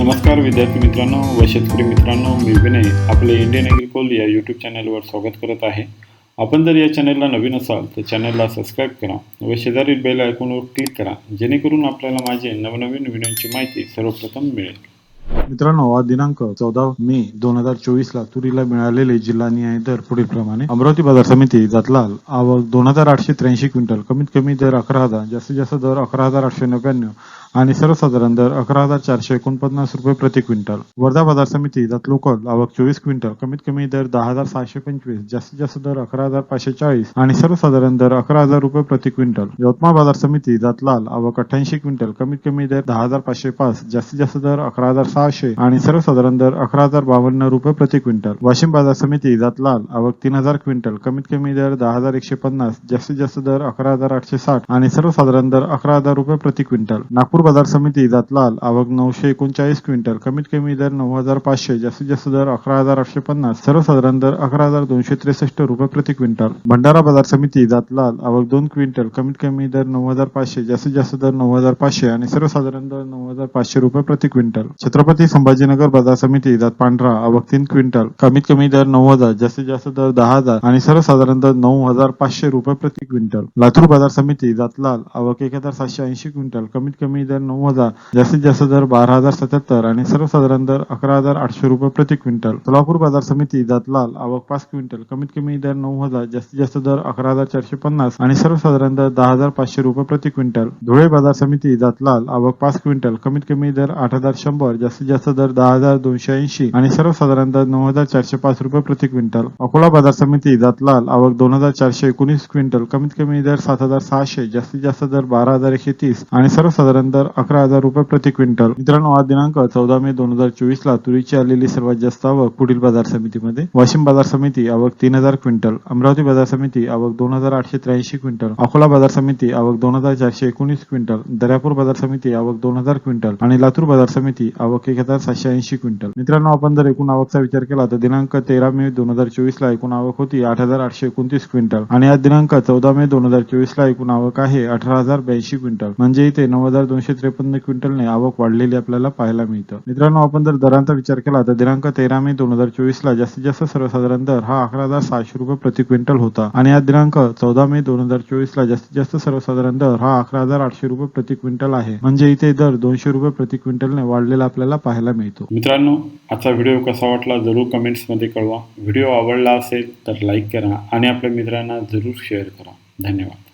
नमस्कार विद्यार्थी मित्रांनो व शेतकरी मित्रांनो मी विनय आपले इंडियन ॲग्रिकोल या यूट्यूब चॅनलवर स्वागत करत आहे. आपण जर या चॅनलला नवीन असाल तर चॅनलला सबस्क्राईब करा व शेजारील बेल आयकॉनवर क्लिक करा जेणेकरून आपल्याला माझे नवनवीन व्हिडिओची माहिती सर्वप्रथम मिळेल. मित्रांनो हा दिनांक चौदा मे दोन हजार चोवीस ला तुरीला मिळालेले जिल्हा न्याय दर पुढील प्रमाणे अमरावती बाजार समिती जातलाल. आवक दोन हजार आठशे त्र्याऐंशी क्विंटल. कमीत कमी दर अकरा हजार जास्तीत जास्त दर अकरा हजार आठशे नव्याण्णव. आणि सर्वसाधारण दर अकरा हजार चारशे एकोणपन्नास रुपये प्रति क्विंटल. वर्धा बाजार समिती जात लोकल आवक चोवीस क्विंटल कमीत कमी दर दहा हजार सहाशे पंचवीस जास्तीत जास्त दर अकरा हजार पाचशे चाळीस आणि सर्वसाधारण दर अकरा हजार रुपये प्रति क्विंटल. यवतमाळ बाजार समिती जात लाल आवक अठ्ठ्याऐंशी क्विंटल कमीत कमी दर दहा हजार पाचशे पाच जास्तीत जास्त दर अकरा हजार सहाशे आणि सर्वसाधारण दर अकरा हजार बावन्न रुपये प्रति क्विंटल. वाशिम बाजार समिती जात लाल आवक तीन हजार क्विंटल कमीत कमी दर दहा हजार एकशे पन्नास जास्तीत जास्त दर अकरा हजार आठशे साठ आणि सर्वसाधारण दर अकरा हजार रुपये प्रति क्विंटल. नागपूर नागपूर बाजार समिती जात लाल आवक नऊशे एकोणचाळीस क्विंटल कमीत कमी दर नऊ हजार पाचशे जास्तीत जास्त दर अकरा हजार आठशे पन्नास सर्वसाधारण दर अकरा हजार दोनशे त्रेसष्ट रुपये प्रति क्विंटल. भंडारा बाजार समिती जात लाल आवक दोन क्विंटल कमीत कमी दर नऊ हजार पाचशे जास्तीत जास्त दर नऊ हजार पाचशे आणि सर्वसाधारण दर नऊ हजार पाचशे रुपये प्रति क्विंटल. छत्रपती संभाजीनगर बाजार समिती जात पांढरा आवक तीन क्विंटल कमीत कमी दर नऊ हजार जास्तीत जास्त दर दहा हजार आणि सर्वसाधारण दर नऊ हजार पाचशे रुपये प्रति क्विंटल. लातूर बाजार समिती जात लाल आवक एक हजार सातशे ऐंशी क्विंटल कमीत कमी दर नऊ हजार जास्तीत जास्त दर बारा हजार सत्याहत्तर आणि सर्वसाधारण दर अकरा हजार आठशे रुपये प्रति क्विंटल. सोलापूर बाजार समिती जातलाल आवक पाच क्विंटल. कमीत कमी दर नऊ हजार जास्तीत जास्त दर अकरा हजार चारशे पन्नास आणि सर्वसाधारण दर दहा हजार पाचशे रुपये प्रति क्विंटल. धुळे बाजार समिती जातलाल आवक पाच क्विंटल. कमीत कमी दर आठ हजार शंभर जास्तीत जास्त दर दहा हजार दोनशे ऐंशी आणि सर्वसाधारण दर नऊ हजार चारशे पाच रुपये प्रति क्विंटल. अकोला बाजार समिती जातलाल आवक दोन हजार चारशे एकोणीस क्विंटल. कमीत कमी दर सात हजार सहाशे जास्तीत जास्त दर बारा हजार एकशे तीस आणि सर्वसाधारण दर तर अकरा हजार रुपये प्रति क्विंटल. मित्रांनो आज दिनांक चौदा मे दोन हजार चोवीस ला तुरीची आलेली सर्वात जास्त आवक पुढील बाजार समितीमध्ये. वाशिम बाजार समिती आवक तीन हजार क्विंटल. अमरावती बाजार समिती आवक दोन हजार आठशे त्र्याऐंशी क्विंटल. अकोला बाजार समिती आवक दोन हजार चारशे एकोणीस क्विंटल. दर्यापूर बाजार समिती आवक दोन हजार क्विंटल. आणि लातूर बाजार समिती आवक एक हजार सातशे ऐंशी क्विंटल. मित्रांनो आपण जर एकूण आवकचा विचार केला तर दिनांक तेरा मे दोन हजार चोवीस ला एकूण आवक होती आठ हजार आठशे एकोणतीस क्विंटल. आणि आज दिनांक चौदा मे दोन हजार चोवीस ला एकूण आवक आहे अठरा हजार ब्याऐंशी क्विंटल. म्हणजे इथे नऊ हजार दोनशे त्रेपन्न क्विंटलने आवक वाढलेली आपल्याला पाहायला मिळतं. मित्रांनो आपण जर दरांचा विचार केला तर दिनांक तेरा मे दोन हजार चोवीस ला जास्तीत जास्त सर्वसाधारण दर हा अकरा हजार सहाशे रुपये प्रति क्विंटल होता. आणि आज दिनांक चौदा मे दोन हजार चोवीस ला जास्तीत जास्त सर्वसाधारण दर हा अकरा हजार आठशे रुपये प्रति क्विंटल आहे. म्हणजे इथे दर दोनशे रुपये प्रति क्विंटलने वाढलेला आपल्याला पाहायला मिळतो. मित्रांनो आजचा व्हिडिओ कसा वाटला जरूर कमेंट्समध्ये कळवा. व्हिडिओ आवडला असेल तर लाईक करा आणि आपल्या मित्रांना जरूर शेअर करा. धन्यवाद.